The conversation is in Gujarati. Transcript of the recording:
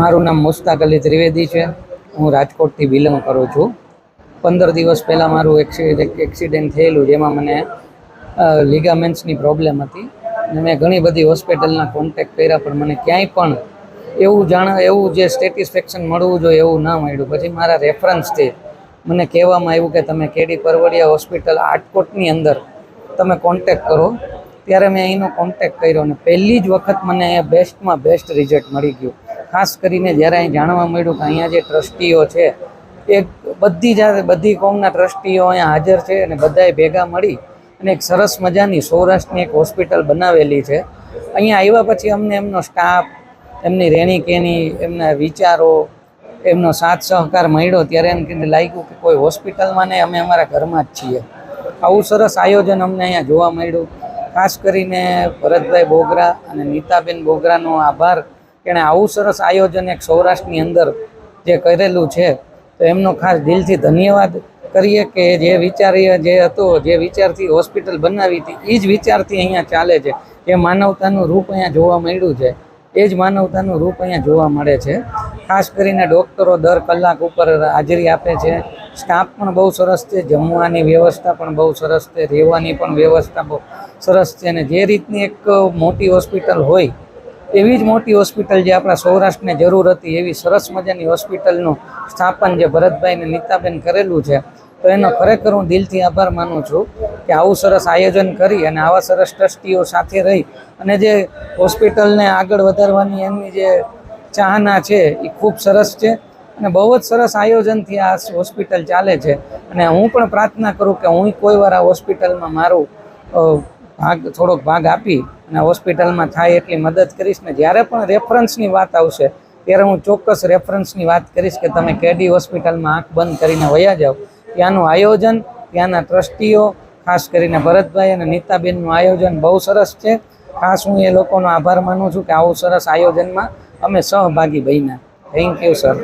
મારું નામ મુસ્તાક અલી ત્રિવેદી છે. હું રાજકોટથી બિલોંગ કરું છું. પંદર દિવસ પહેલાં મારું એક્સિડન્ટ થયેલું, જેમાં મને લિગામેન્ટ્સની પ્રોબ્લેમ હતી. અને મેં ઘણી બધી હોસ્પિટલના કોન્ટેક્ટ કર્યા, પણ મને ક્યાંય પણ એવું જાણ એવું જે સ્ટેટિસ્ફેક્શન મળવું જોઈએ એવું ના મળ્યું. પછી મારા રેફરન્સથી મને કહેવામાં આવ્યું કે તમે કેડી પરવડિયા હોસ્પિટલ આટકોટની અંદર તમે કોન્ટેક્ટ કરો. ત્યારે મેં અહીંનો કોન્ટેક્ટ કર્યો અને પહેલી જ વખત મને અહીંયા બેસ્ટમાં બેસ્ટ રિઝલ્ટ મળી ગયું. ખાસ કરીને જ્યારે અહીં જાણવા મળ્યું કે અહીંયા જે ટ્રસ્ટીઓ છે, એ બધી જાતે, બધી કોમના ટ્રસ્ટીઓ અહીંયા હાજર છે અને બધાએ ભેગા મળી અને એક સરસ મજાની સૌરાષ્ટ્રની એક હોસ્પિટલ બનાવેલી છે. અહીંયા આવ્યા પછી અમને એમનો સ્ટાફ, એમની રહેણી કહેણી એમના વિચારો, એમનો સાથ સહકાર મળ્યો ત્યારે એમ કે લાગ્યું કે કોઈ હોસ્પિટલમાં ને અમે અમારા ઘરમાં જ છીએ. આવું સરસ આયોજન અમને અહીંયા જોવા મળ્યું. ખાસ કરીને ભરતભાઈ બોગરા અને નીતાબેન બોગરાનો આભાર. એણે આવું સરસ આયોજન એક સૌરાષ્ટ્રની અંદર જે કરેલું છે, તો એમનો ખાસ દિલથી ધન્યવાદ કરીએ કે જે વિચારીએ જે હતો, જે વિચારથી હોસ્પિટલ બનાવી હતી એ જ વિચારથી અહીંયા ચાલે છે. જે માનવતાનું રૂપ અહીંયા જોવા મળ્યું છે, એ જ માનવતાનું રૂપ અહીંયા જોવા મળે છે. ખાસ કરીને ડૉક્ટરો દર કલાક ઉપર હાજરી આપે છે. સ્ટાફ પણ બહુ સરસ છે, જમવાની વ્યવસ્થા પણ બહુ સરસ છે, રહેવાની પણ વ્યવસ્થા બહુ સરસ છે અને જે રીતની એક મોટી હોસ્પિટલ હોય એવી જ મોટી હોસ્પિટલ જે આપણા સૌરાષ્ટ્રને જરૂર હતી, એવી સરસ મજાની હોસ્પિટલનું સ્થાપન જે ભરતભાઈ ને નીતાબેન કરેલું છે. તો એનો ખરેખર હું દિલથી આભાર માનું છું કે આવું સરસ આયોજન કરી અને આવા સરસ ટ્રસ્ટીઓ સાથે રહી અને જે હોસ્પિટલને આગળ વધારવાની એમની જે ચાહના છે એ ખૂબ સરસ છે અને બહુ જ સરસ આયોજનથી આ હોસ્પિટલ ચાલે છે. અને હું પણ પ્રાર્થના કરું કે હું કોઈ વાર આ હોસ્પિટલમાં મારું ભાગ, થોડોક ભાગ આપી અને હોસ્પિટલમાં થાય એટલી મદદ કરીશ ને જ્યારે પણ રેફરન્સની વાત આવશે, ત્યારે હું ચોક્કસ રેફરન્સની વાત કરીશ કે તમે કેડી હોસ્પિટલમાં આંખ બંધ કરીને વયા જાઓ. ત્યાંનું આયોજન, ત્યાંના ટ્રસ્ટીઓ, ખાસ કરીને ભરતભાઈ અને નીતાબેનનું આયોજન બહુ સરસ છે. ખાસ હું એ લોકોનો આભાર માનું છું કે આવું સરસ આયોજનમાં અમે સહભાગી બન્યા. Thank you sir